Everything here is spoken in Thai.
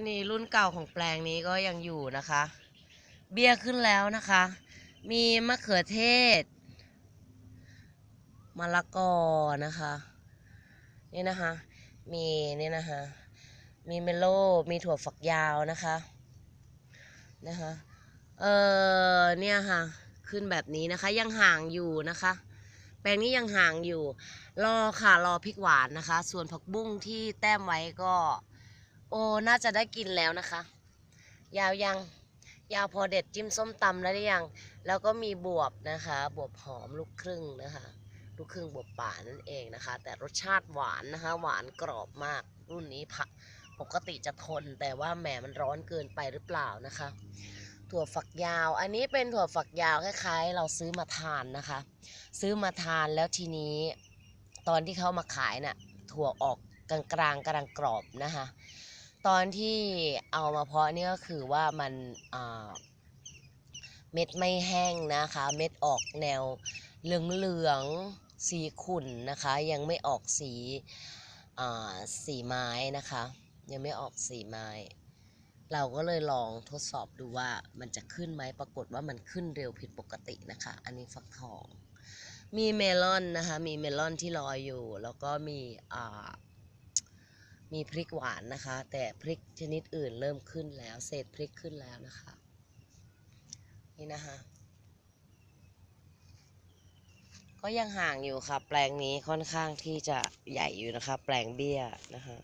นนี้รุ่นเก่าของแปลงนี้ก็ยังอยู่นะคะ เบี้ยขึ้นแล้วนะคะ มีมะเขือเทศมะละกอนะคะ นี่นะคะ มีนี่นะคะ มีเมโลมีถั่วฝักยาวนะคะนะคะเออเนี่ยค่ะขึ้นแบบนี้นะคะ ยังห่างอยู่นะคะ แปลงนี้ยังห่างอยู่ รอค่ะรอพริกหวานนะคะ ส่วนผักบุ้งที่แต้มไว้ก็ โอ้ น่าจะได้กินแล้วนะคะ ยาวยัง ยาวพอเด็ดจิ้มส้มตำแล้วหรือยัง แล้วก็มีบวบนะคะ บวบหอมลูกครึ่งนะคะ ลูกครึ่งบวบป่านั่นเองนะคะ แต่รสชาติหวานนะคะ หวานกรอบมาก รุ่นนี้ผักปกติจะทน แต่ว่าแหมมันร้อนเกินไปหรือเปล่านะคะ ถั่วฝักยาว อันนี้เป็นถั่วฝักยาวคล้ายๆ เราซื้อมาทานนะคะ ซื้อมาทานแล้วทีนี้ ตอนที่เขามาขายน่ะ ถั่วออกกลางๆกำลังกรอบนะคะ ตอนที่เอามาเพาะเนี่ยก็คือว่ามันเม็ดไม่แห้งนะคะ เม็ดออกแนวเหลืองๆสีขุ่นนะคะ ยังไม่ออกสีสีไม้นะคะ ยังไม่ออกสีไม้ เราก็เลยลองทดสอบดูว่ามันจะขึ้นไหมปรากฏว่ามันขึ้นเร็วผิดปกตินะคะ อันนี้ฟักทอง มีเมลอนนะคะ มีเมลอนที่ลอยอยู่ แล้วก็มีอ่า มีพริกหวานนะคะ แต่พริกชนิดอื่นเริ่มขึ้นแล้ว เศษพริกขึ้นแล้วนะคะ นี่นะคะ ก็ยังห่างอยู่ค่ะ แปลงนี้ค่อนข้างที่จะใหญ่อยู่นะคะ แปลงเบี้ยนะคะ